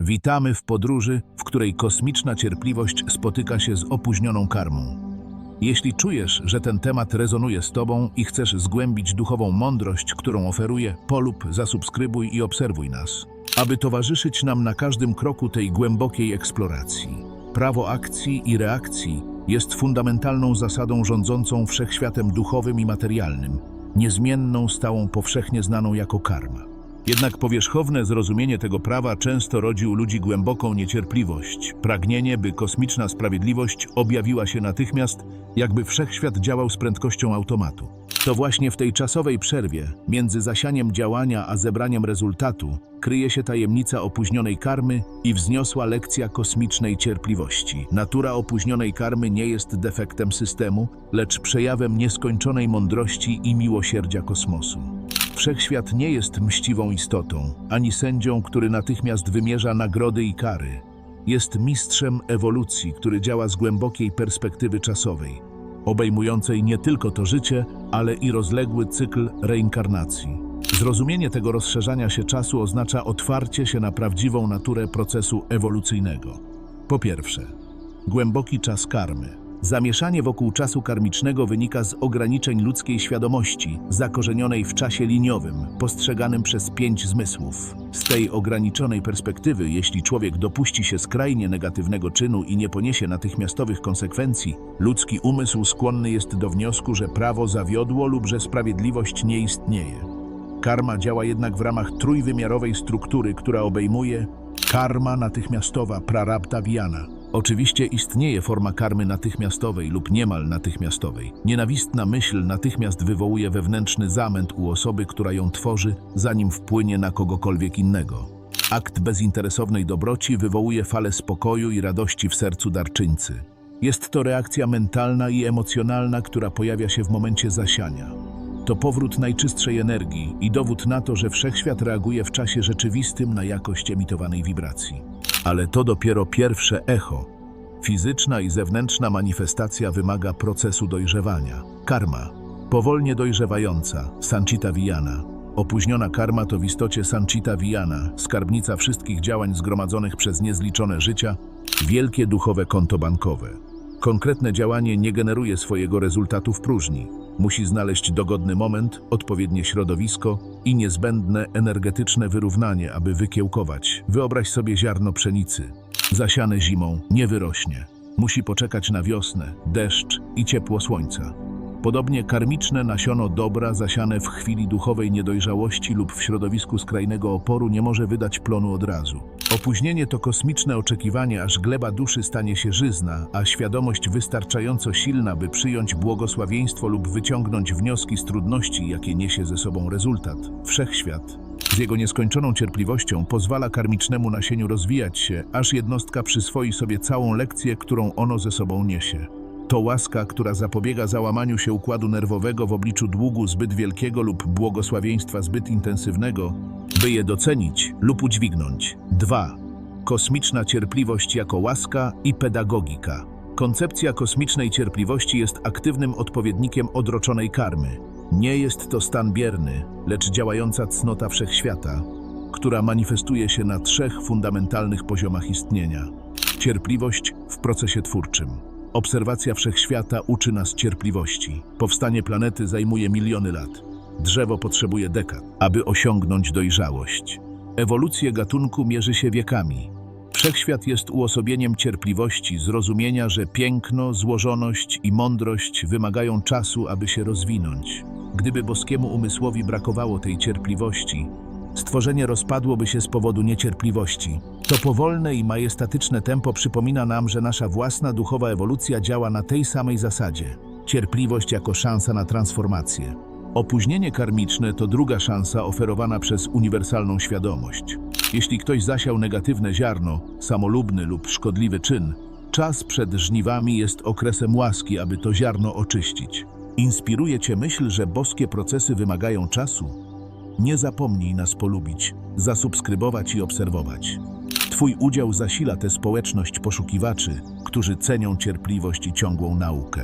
Witamy w podróży, w której kosmiczna cierpliwość spotyka się z opóźnioną karmą. Jeśli czujesz, że ten temat rezonuje z Tobą i chcesz zgłębić duchową mądrość, którą oferuję, polub, zasubskrybuj i obserwuj nas, aby towarzyszyć nam na każdym kroku tej głębokiej eksploracji. Prawo akcji i reakcji jest fundamentalną zasadą rządzącą wszechświatem duchowym i materialnym, niezmienną, stałą, powszechnie znaną jako karma. Jednak powierzchowne zrozumienie tego prawa często rodzi u ludzi głęboką niecierpliwość, pragnienie, by kosmiczna sprawiedliwość objawiła się natychmiast, jakby wszechświat działał z prędkością automatu. To właśnie w tej czasowej przerwie, między zasianiem działania a zebraniem rezultatu, kryje się tajemnica opóźnionej karmy i wzniosła lekcja kosmicznej cierpliwości. Natura opóźnionej karmy nie jest defektem systemu, lecz przejawem nieskończonej mądrości i miłosierdzia kosmosu. Wszechświat nie jest mściwą istotą, ani sędzią, który natychmiast wymierza nagrody i kary. Jest mistrzem ewolucji, który działa z głębokiej perspektywy czasowej, obejmującej nie tylko to życie, ale i rozległy cykl reinkarnacji. Zrozumienie tego rozszerzania się czasu oznacza otwarcie się na prawdziwą naturę procesu ewolucyjnego. Po pierwsze, głęboki czas karmy. Zamieszanie wokół czasu karmicznego wynika z ograniczeń ludzkiej świadomości, zakorzenionej w czasie liniowym, postrzeganym przez pięć zmysłów. Z tej ograniczonej perspektywy, jeśli człowiek dopuści się skrajnie negatywnego czynu i nie poniesie natychmiastowych konsekwencji, ludzki umysł skłonny jest do wniosku, że prawo zawiodło lub że sprawiedliwość nie istnieje. Karma działa jednak w ramach trójwymiarowej struktury, która obejmuje karma natychmiastowa prarabdha vijana. Oczywiście istnieje forma karmy natychmiastowej lub niemal natychmiastowej. Nienawistna myśl natychmiast wywołuje wewnętrzny zamęt u osoby, która ją tworzy, zanim wpłynie na kogokolwiek innego. Akt bezinteresownej dobroci wywołuje falę spokoju i radości w sercu darczyńcy. Jest to reakcja mentalna i emocjonalna, która pojawia się w momencie zasiania. To powrót najczystszej energii i dowód na to, że wszechświat reaguje w czasie rzeczywistym na jakość emitowanej wibracji. Ale to dopiero pierwsze echo. Fizyczna i zewnętrzna manifestacja wymaga procesu dojrzewania. Karma, powolnie dojrzewająca, Sanchita Vijana. Opóźniona karma to w istocie Sanchita Vijana, skarbnica wszystkich działań zgromadzonych przez niezliczone życia, wielkie duchowe konto bankowe. Konkretne działanie nie generuje swojego rezultatu w próżni. Musi znaleźć dogodny moment, odpowiednie środowisko i niezbędne energetyczne wyrównanie, aby wykiełkować. Wyobraź sobie ziarno pszenicy. Zasiane zimą nie wyrośnie. Musi poczekać na wiosnę, deszcz i ciepło słońca. Podobnie karmiczne nasiono dobra zasiane w chwili duchowej niedojrzałości lub w środowisku skrajnego oporu nie może wydać plonu od razu. Opóźnienie to kosmiczne oczekiwanie, aż gleba duszy stanie się żyzna, a świadomość wystarczająco silna, by przyjąć błogosławieństwo lub wyciągnąć wnioski z trudności, jakie niesie ze sobą rezultat. Wszechświat z jego nieskończoną cierpliwością pozwala karmicznemu nasieniu rozwijać się, aż jednostka przyswoi sobie całą lekcję, którą ono ze sobą niesie. To łaska, która zapobiega załamaniu się układu nerwowego w obliczu długu zbyt wielkiego lub błogosławieństwa zbyt intensywnego, by je docenić lub udźwignąć. 2. Kosmiczna cierpliwość jako łaska i pedagogika. Koncepcja kosmicznej cierpliwości jest aktywnym odpowiednikiem odroczonej karmy. Nie jest to stan bierny, lecz działająca cnota wszechświata, która manifestuje się na trzech fundamentalnych poziomach istnienia. Cierpliwość w procesie twórczym. Obserwacja wszechświata uczy nas cierpliwości. Powstanie planety zajmuje miliony lat. Drzewo potrzebuje dekad, aby osiągnąć dojrzałość. Ewolucję gatunku mierzy się wiekami. Wszechświat jest uosobieniem cierpliwości, zrozumienia, że piękno, złożoność i mądrość wymagają czasu, aby się rozwinąć. Gdyby boskiemu umysłowi brakowało tej cierpliwości, stworzenie rozpadłoby się z powodu niecierpliwości. To powolne i majestatyczne tempo przypomina nam, że nasza własna duchowa ewolucja działa na tej samej zasadzie. Cierpliwość jako szansa na transformację. Opóźnienie karmiczne to druga szansa oferowana przez uniwersalną świadomość. Jeśli ktoś zasiał negatywne ziarno, samolubny lub szkodliwy czyn, czas przed żniwami jest okresem łaski, aby to ziarno oczyścić. Inspiruje cię myśl, że boskie procesy wymagają czasu? Nie zapomnij nas polubić, zasubskrybować i obserwować. Twój udział zasila tę społeczność poszukiwaczy, którzy cenią cierpliwość i ciągłą naukę.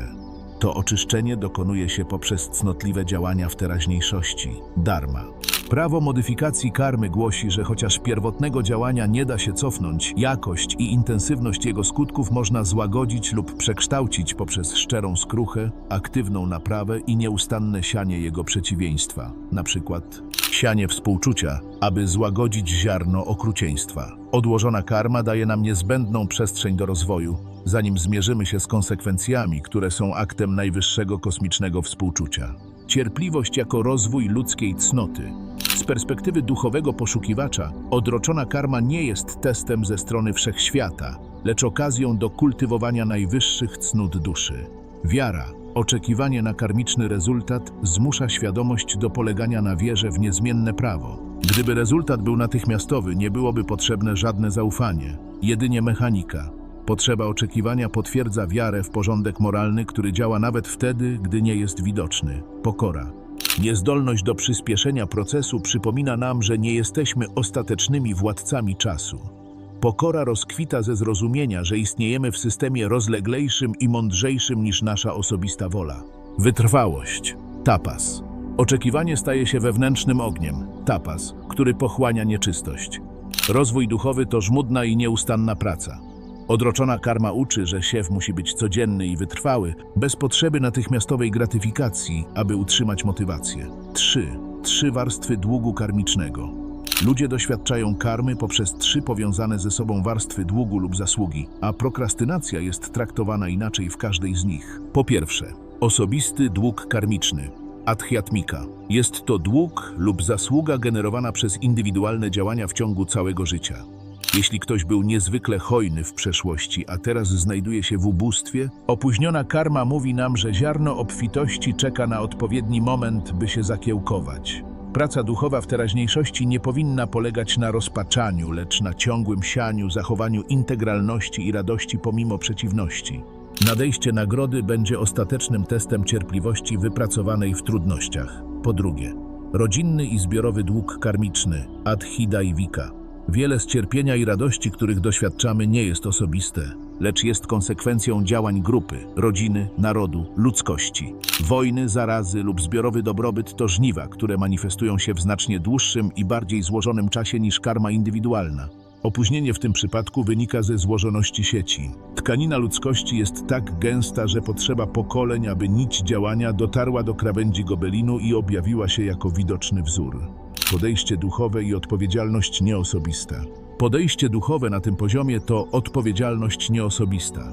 To oczyszczenie dokonuje się poprzez cnotliwe działania w teraźniejszości, dharma. Prawo modyfikacji karmy głosi, że chociaż pierwotnego działania nie da się cofnąć, jakość i intensywność jego skutków można złagodzić lub przekształcić poprzez szczerą skruchę, aktywną naprawę i nieustanne sianie jego przeciwieństwa, przykład sianie współczucia, aby złagodzić ziarno okrucieństwa. Odłożona karma daje nam niezbędną przestrzeń do rozwoju, zanim zmierzymy się z konsekwencjami, które są aktem najwyższego kosmicznego współczucia. Cierpliwość jako rozwój ludzkiej cnoty. Z perspektywy duchowego poszukiwacza, odroczona karma nie jest testem ze strony wszechświata, lecz okazją do kultywowania najwyższych cnót duszy. Wiara, oczekiwanie na karmiczny rezultat zmusza świadomość do polegania na wierze w niezmienne prawo. Gdyby rezultat był natychmiastowy, nie byłoby potrzebne żadne zaufanie, jedynie mechanika. Potrzeba oczekiwania potwierdza wiarę w porządek moralny, który działa nawet wtedy, gdy nie jest widoczny. Pokora. Niezdolność do przyspieszenia procesu przypomina nam, że nie jesteśmy ostatecznymi władcami czasu. Pokora rozkwita ze zrozumienia, że istniejemy w systemie rozleglejszym i mądrzejszym niż nasza osobista wola. Wytrwałość. Tapas. Oczekiwanie staje się wewnętrznym ogniem. Tapas, który pochłania nieczystość. Rozwój duchowy to żmudna i nieustanna praca. Odroczona karma uczy, że siew musi być codzienny i wytrwały, bez potrzeby natychmiastowej gratyfikacji, aby utrzymać motywację. 3. Trzy warstwy długu karmicznego. Ludzie doświadczają karmy poprzez trzy powiązane ze sobą warstwy długu lub zasługi, a prokrastynacja jest traktowana inaczej w każdej z nich. Po pierwsze, osobisty dług karmiczny. Adhyatmika. Jest to dług lub zasługa generowana przez indywidualne działania w ciągu całego życia. Jeśli ktoś był niezwykle hojny w przeszłości, a teraz znajduje się w ubóstwie, opóźniona karma mówi nam, że ziarno obfitości czeka na odpowiedni moment, by się zakiełkować. Praca duchowa w teraźniejszości nie powinna polegać na rozpaczaniu, lecz na ciągłym sianiu, zachowaniu integralności i radości pomimo przeciwności. Nadejście nagrody będzie ostatecznym testem cierpliwości wypracowanej w trudnościach. Po drugie, rodzinny i zbiorowy dług karmiczny, adhidaivika. Wiele z cierpienia i radości, których doświadczamy, nie jest osobiste, lecz jest konsekwencją działań grupy, rodziny, narodu, ludzkości. Wojny, zarazy lub zbiorowy dobrobyt to żniwa, które manifestują się w znacznie dłuższym i bardziej złożonym czasie niż karma indywidualna. Opóźnienie w tym przypadku wynika ze złożoności sieci. Tkanina ludzkości jest tak gęsta, że potrzeba pokoleń, aby nić działania dotarła do krawędzi gobelinu i objawiła się jako widoczny wzór. Podejście duchowe i odpowiedzialność nieosobista. Podejście duchowe na tym poziomie to odpowiedzialność nieosobista.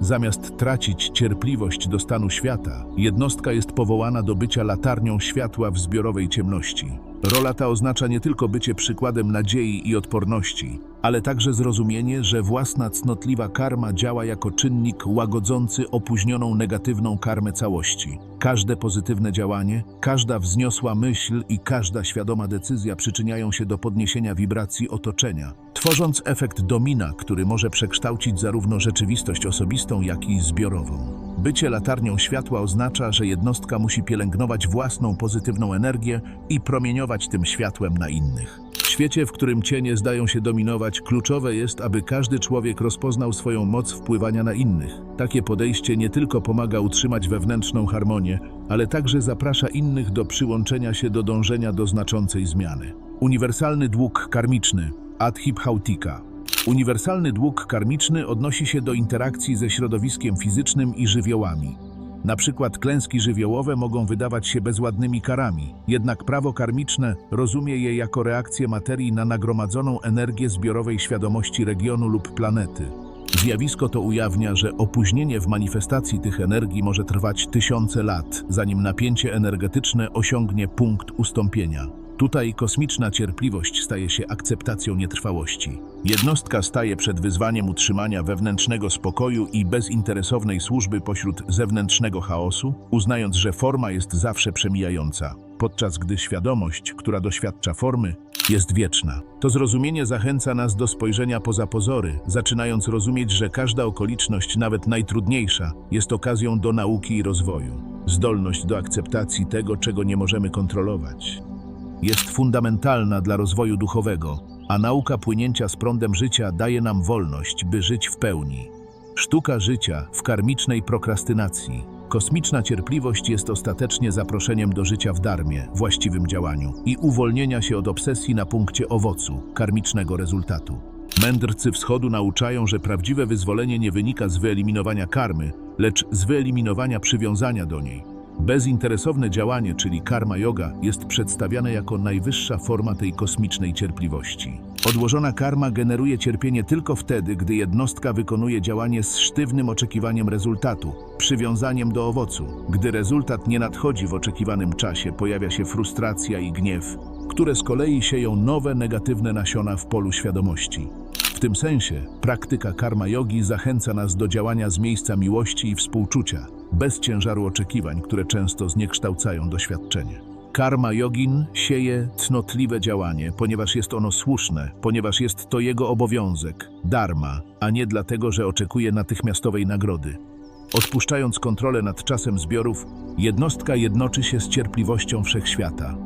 Zamiast tracić cierpliwość do stanu świata, jednostka jest powołana do bycia latarnią światła w zbiorowej ciemności. Rola ta oznacza nie tylko bycie przykładem nadziei i odporności, ale także zrozumienie, że własna cnotliwa karma działa jako czynnik łagodzący opóźnioną negatywną karmę całości. Każde pozytywne działanie, każda wzniosła myśl i każda świadoma decyzja przyczyniają się do podniesienia wibracji otoczenia, tworząc efekt domina, który może przekształcić zarówno rzeczywistość osobistą, jak i zbiorową. Bycie latarnią światła oznacza, że jednostka musi pielęgnować własną pozytywną energię i promieniować tym światłem na innych. Świecie, w którym cienie zdają się dominować, kluczowe jest, aby każdy człowiek rozpoznał swoją moc wpływania na innych. Takie podejście nie tylko pomaga utrzymać wewnętrzną harmonię, ale także zaprasza innych do przyłączenia się do dążenia do znaczącej zmiany. Uniwersalny dług karmiczny Adhiphautika Uniwersalny dług karmiczny odnosi się do interakcji ze środowiskiem fizycznym i żywiołami. Na przykład klęski żywiołowe mogą wydawać się bezładnymi karami, jednak prawo karmiczne rozumie je jako reakcję materii na nagromadzoną energię zbiorowej świadomości regionu lub planety. Zjawisko to ujawnia, że opóźnienie w manifestacji tych energii może trwać tysiące lat, zanim napięcie energetyczne osiągnie punkt ustąpienia. Tutaj kosmiczna cierpliwość staje się akceptacją nietrwałości. Jednostka staje przed wyzwaniem utrzymania wewnętrznego spokoju i bezinteresownej służby pośród zewnętrznego chaosu, uznając, że forma jest zawsze przemijająca, podczas gdy świadomość, która doświadcza formy, jest wieczna. To zrozumienie zachęca nas do spojrzenia poza pozory, zaczynając rozumieć, że każda okoliczność, nawet najtrudniejsza, jest okazją do nauki i rozwoju. Zdolność do akceptacji tego, czego nie możemy kontrolować jest fundamentalna dla rozwoju duchowego, a nauka płynięcia z prądem życia daje nam wolność, by żyć w pełni. Sztuka życia w karmicznej prokrastynacji. Kosmiczna cierpliwość jest ostatecznie zaproszeniem do życia w darmie, właściwym działaniu i uwolnienia się od obsesji na punkcie owocu, karmicznego rezultatu. Mędrcy wschodu nauczają, że prawdziwe wyzwolenie nie wynika z wyeliminowania karmy, lecz z wyeliminowania przywiązania do niej. Bezinteresowne działanie, czyli karma yoga, jest przedstawiane jako najwyższa forma tej kosmicznej cierpliwości. Odłożona karma generuje cierpienie tylko wtedy, gdy jednostka wykonuje działanie z sztywnym oczekiwaniem rezultatu, przywiązaniem do owocu. Gdy rezultat nie nadchodzi w oczekiwanym czasie, pojawia się frustracja i gniew, które z kolei sieją nowe negatywne nasiona w polu świadomości. W tym sensie praktyka karma yogi zachęca nas do działania z miejsca miłości i współczucia, bez ciężaru oczekiwań, które często zniekształcają doświadczenie. Karma yogin sieje cnotliwe działanie, ponieważ jest ono słuszne, ponieważ jest to jego obowiązek, dharma, a nie dlatego, że oczekuje natychmiastowej nagrody. Odpuszczając kontrolę nad czasem zbiorów, jednostka jednoczy się z cierpliwością wszechświata.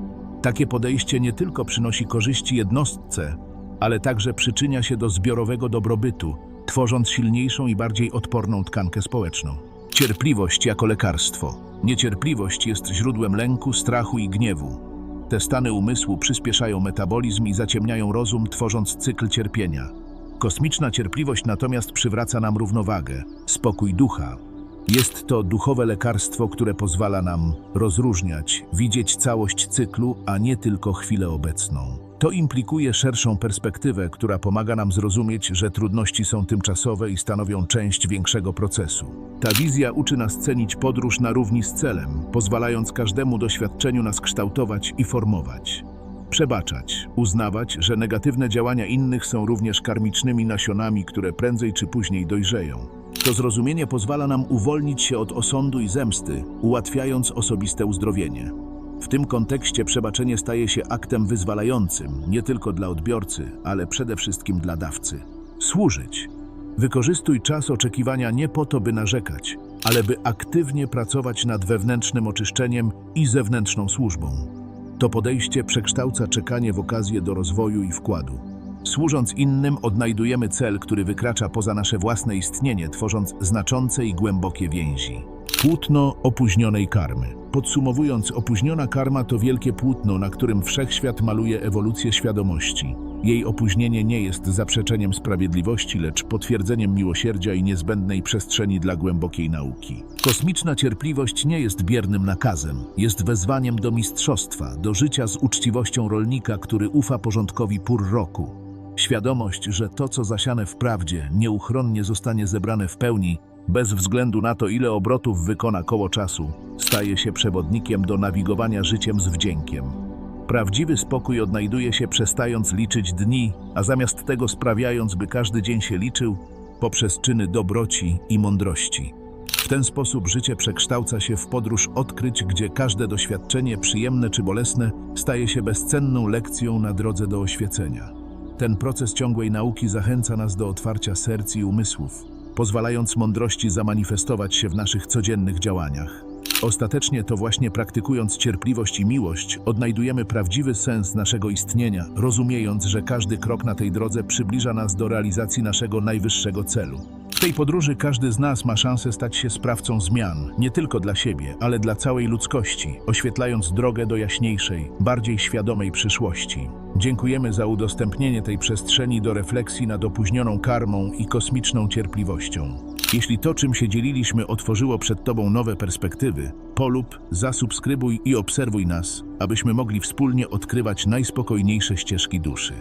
Takie podejście nie tylko przynosi korzyści jednostce, ale także przyczynia się do zbiorowego dobrobytu, tworząc silniejszą i bardziej odporną tkankę społeczną. Cierpliwość jako lekarstwo. Niecierpliwość jest źródłem lęku, strachu i gniewu. Te stany umysłu przyspieszają metabolizm i zaciemniają rozum, tworząc cykl cierpienia. Kosmiczna cierpliwość natomiast przywraca nam równowagę, spokój ducha. Jest to duchowe lekarstwo, które pozwala nam rozróżniać, widzieć całość cyklu, a nie tylko chwilę obecną. To implikuje szerszą perspektywę, która pomaga nam zrozumieć, że trudności są tymczasowe i stanowią część większego procesu. Ta wizja uczy nas cenić podróż na równi z celem, pozwalając każdemu doświadczeniu nas kształtować i formować. Przebaczać, uznawać, że negatywne działania innych są również karmicznymi nasionami, które prędzej czy później dojrzeją. To zrozumienie pozwala nam uwolnić się od osądu i zemsty, ułatwiając osobiste uzdrowienie. W tym kontekście przebaczenie staje się aktem wyzwalającym nie tylko dla odbiorcy, ale przede wszystkim dla dawcy. Służyć. Wykorzystuj czas oczekiwania nie po to, by narzekać, ale by aktywnie pracować nad wewnętrznym oczyszczeniem i zewnętrzną służbą. To podejście przekształca czekanie w okazję do rozwoju i wkładu. Służąc innym, odnajdujemy cel, który wykracza poza nasze własne istnienie, tworząc znaczące i głębokie więzi. Płótno opóźnionej karmy. Podsumowując, opóźniona karma to wielkie płótno, na którym wszechświat maluje ewolucję świadomości. Jej opóźnienie nie jest zaprzeczeniem sprawiedliwości, lecz potwierdzeniem miłosierdzia i niezbędnej przestrzeni dla głębokiej nauki. Kosmiczna cierpliwość nie jest biernym nakazem, jest wezwaniem do mistrzostwa, do życia z uczciwością rolnika, który ufa porządkowi pór roku. Świadomość, że to, co zasiane w prawdzie, nieuchronnie zostanie zebrane w pełni, bez względu na to, ile obrotów wykona koło czasu, staje się przewodnikiem do nawigowania życiem z wdziękiem. Prawdziwy spokój odnajduje się przestając liczyć dni, a zamiast tego sprawiając, by każdy dzień się liczył poprzez czyny dobroci i mądrości. W ten sposób życie przekształca się w podróż odkryć, gdzie każde doświadczenie, przyjemne czy bolesne, staje się bezcenną lekcją na drodze do oświecenia. Ten proces ciągłej nauki zachęca nas do otwarcia serc i umysłów, pozwalając mądrości zamanifestować się w naszych codziennych działaniach. Ostatecznie to właśnie praktykując cierpliwość i miłość odnajdujemy prawdziwy sens naszego istnienia, rozumiejąc, że każdy krok na tej drodze przybliża nas do realizacji naszego najwyższego celu. W tej podróży każdy z nas ma szansę stać się sprawcą zmian, nie tylko dla siebie, ale dla całej ludzkości, oświetlając drogę do jaśniejszej, bardziej świadomej przyszłości. Dziękujemy za udostępnienie tej przestrzeni do refleksji nad opóźnioną karmą i kosmiczną cierpliwością. Jeśli to, czym się dzieliliśmy, otworzyło przed Tobą nowe perspektywy, polub, zasubskrybuj i obserwuj nas, abyśmy mogli wspólnie odkrywać najspokojniejsze ścieżki duszy.